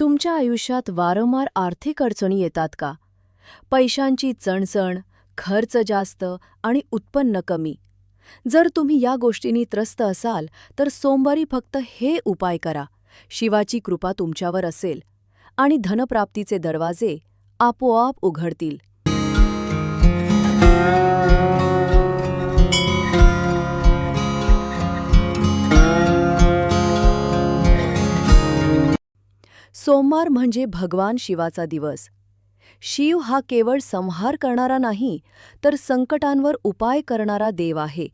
तुमच्या आयुष्यात वारंवार आर्थिक अडचणी येतात का? पैशांची चणचण खर्च जास्त आणि उत्पन्न कमी. जर तुम्ही या गोष्टींनी त्रस्त असाल तर सोमवारी फक्त हे उपाय करा. शिवाची कृपा तुमच्यावर असेल आणि धनप्राप्तीचे दरवाजे आपोआप उघडतील. सोमवार म्हणजे भगवान शिवाचा दिवस. शिव हा केवळ संहार करणारा नाही तर संकटांवर उपाय करणारा देव आहे.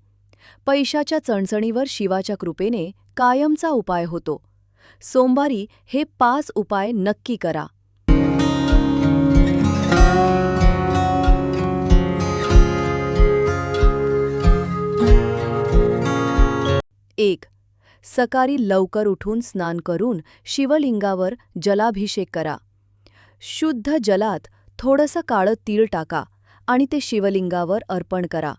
पैशाच्या चणचणीवर शिवाच्या कृपेने कायमचा उपाय होतो. सोमवारी हे पाच उपाय नक्की करा. एक सकाळी लवकर उठून स्नान करून शिवलिंगावर जलाभिषेक करा. शुद्ध जलात थोडंसं काळं तीळ टाका आणि ते शिवलिंगावर अर्पण करा.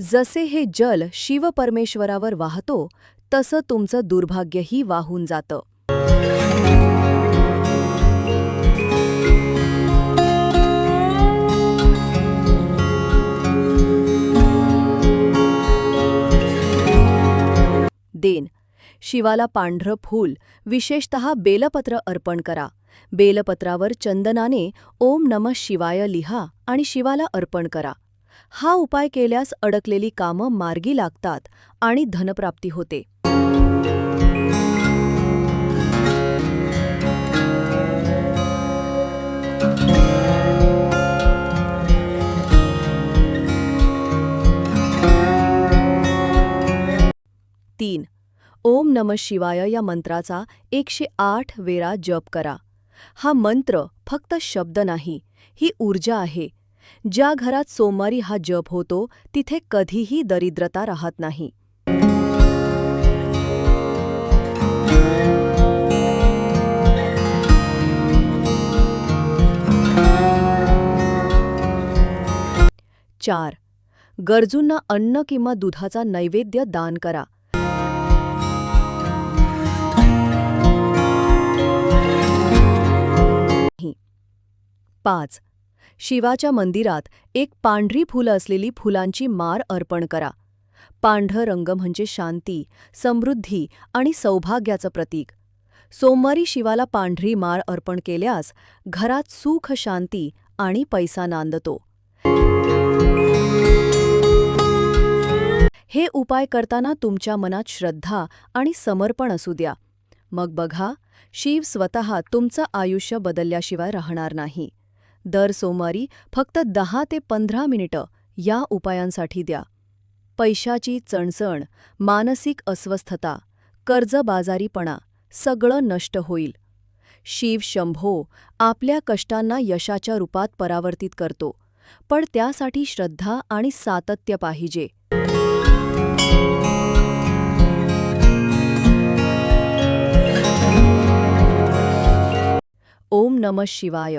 जसे हे जल शिवपरमेश्वरावर वाहतो तसं तुमचं दुर्भाग्यही वाहून जातं. शिवाला पांढरं फूल विशेषतः बेलपत्र अर्पण करा. बेलपत्रावर चंदनाने ओम नमः शिवाय लिहा आणि शिवाला अर्पण करा. हा उपाय केल्यास अडकलेली कामं मार्गी लागतात आणि धनप्राप्ती होते. तीन ओम नम शिवाय या मंत्राचा एकशे आठ वेळा जप करा. हा मंत्र फक्त शब्द नाही ही ऊर्जा आहे. ज्या घरात सोमवारी हा जप होतो तिथे कधीही दरिद्रता राहत नाही. चार. गरजूंना अन्न किंवा दुधाचा नैवेद्य दान करा. पाच. शिवाच्या मंदिरात एक पांढरी फुलं असलेली फुलांची मार अर्पण करा. पांढर रंग म्हणजे शांती समृद्धी आणि सौभाग्याचं प्रतीक. सोमवारी शिवाला पांढरी मार अर्पण केल्यास घरात सुख शांती आणि पैसा नांदतो. हे उपाय करताना तुमच्या मनात श्रद्धा आणि समर्पण असू द्या. मग बघा शिव स्वतः तुमचं आयुष्य बदलल्याशिवाय राहणार नाही. दर सोमवारी फक्त दहा ते पंधरा मिनिटं या उपायांसाठी द्या. पैशाची चणचण मानसिक अस्वस्थता कर्जबाजारीपणा सगळं नष्ट होईल. शिव शंभो आपल्या कष्टांना यशाच्या रूपात परावर्तित करतो पण त्यासाठी श्रद्धा आणि सातत्य पाहिजे. ओम नमः शिवाय.